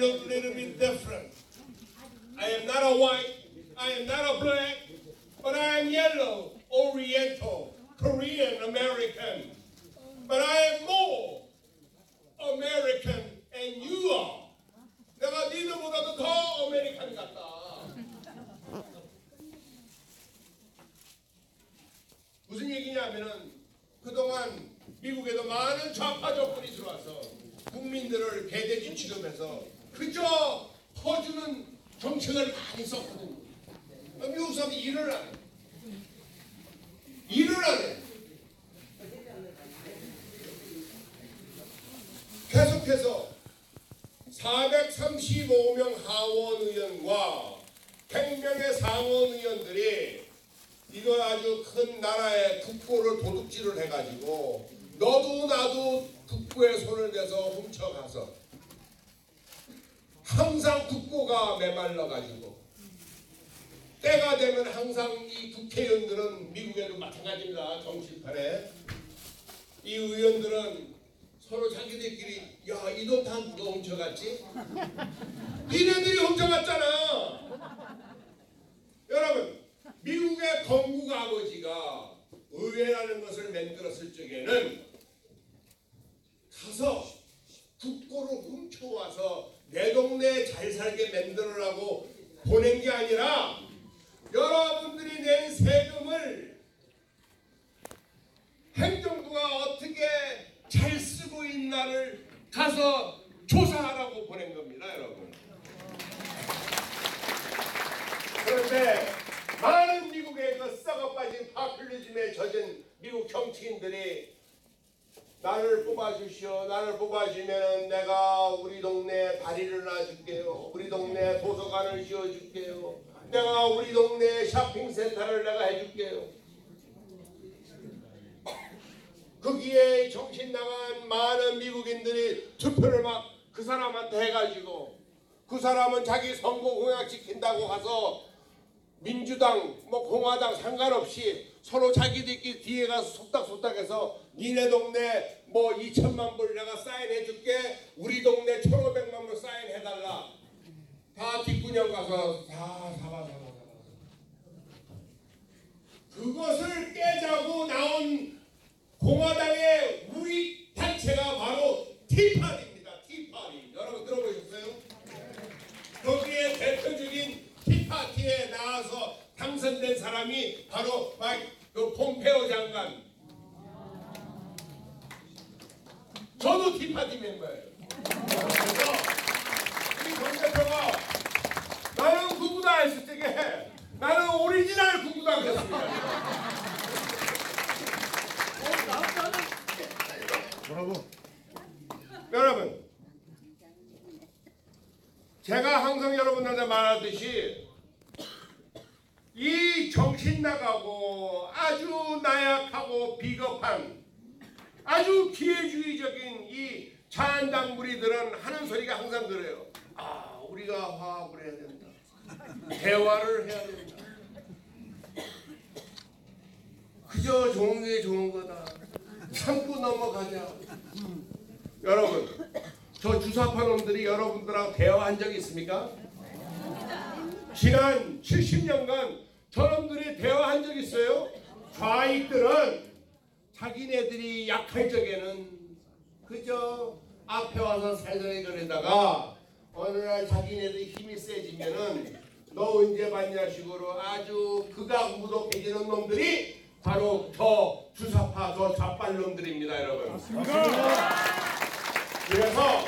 look a little bit different. I am not a white, I am not a black, but I am yellow, oriental, Korean American. But I am more American and you are. 내가 니들보다도 더 아메리칸 같다. 무슨 얘기냐면은 그동안 미국에도 많은 좌파적들이 들어와서 국민들을 개돼지 취급해서 그저 퍼주는 정책을 많이 썼거든요. 미국 사람들이 일을 안 해. 일을 안 해. 계속해서 435명 하원 의원과 100명의 상원 의원들이 이거 아주 큰 나라의 국보를 도둑질을 해가지고 너도 나도 국보에 손을 대서 훔쳐가서 항상 국보가 메말라 가지고. 때가 되면 항상 이 국회의원들은 미국에도 마찬가지입니다 정치판에. 이 의원들은 서로 자기들끼리 야이돈다 누가 훔쳐갔지? 니네들이 훔쳐갔잖아! 여러분 미국의 건국 아버지가 의회라는 것을 만들었을 적에는 가서 국고를 훔쳐와서 내 동네에 잘 살게 만들으라고 보낸 게 아니라 여러분들이 낸 세금을 행정부가 어떻게 잘 쓰고 있나를 가서 조사하라고 보낸 겁니다, 여러분. 그런데 많은 미국의 그 썩어 빠진 파퓰리즘에 젖은 미국 정치인들이 나를 뽑아주시오. 나를 뽑아주면 내가 우리 동네에 다리를 놔줄게요. 우리 동네에 도서관을 지어줄게요. 내가 우리 동네에 쇼핑센터를 내가 해줄게요. 거기에 정신 나간 많은 미국인들이 투표를 막 그 사람한테 해가지고 그 사람은 자기 선거 공약 지킨다고 가서 민주당 뭐 공화당 상관없이 서로 자기들끼리 뒤에 가서 속닥속닥해서 니네 동네 뭐 2천만 불 내가 사인해 줄게. 우리 동네 1,500만 불 사인해 달라. 다 뒷구녕 가서 다 사봐 사봐 사봐 그것을 깨자고 나온 공화당의 우리 단체가 바로 티파리입니다 티파리 여러분 들어보셨어요? 거기에 대표적인 티파티에 나와서 당선된 사람이 바로 마이크 폼페오 장관. 저도 티파티 멤버예요. 그래서 우리 정 대표가 나는 구구다 했을 적에 나는 오리지널 구구다 그랬습니다. 뭐라고? 여러분, 제가 항상 여러분들한테 말하듯이 이 정신 나가고 아주 나약하고 비겁한 아주 기회주의적인 이 자한당 무리들은 하는 소리가 항상 그래요. 아, 우리가 화합을 해야 된다. 대화를 해야 된다. 그저 좋은 게 좋은 거다. 참고 넘어가자. 여러분, 저 주사파 놈들이 여러분들하고 대화한 적 있습니까? 지난 70년간 저놈들이 대화한 적 있어요? 좌익들은 자기네들이 약할 적에는 그저 앞에 와서 살살이 거리다가 어느 날 자기네들이 힘이 세지면은 너 언제 봤냐 식으로 아주 극악 무독해지는 놈들이 바로 저 주사파 저 좌빨 놈들입니다 여러분. 그래서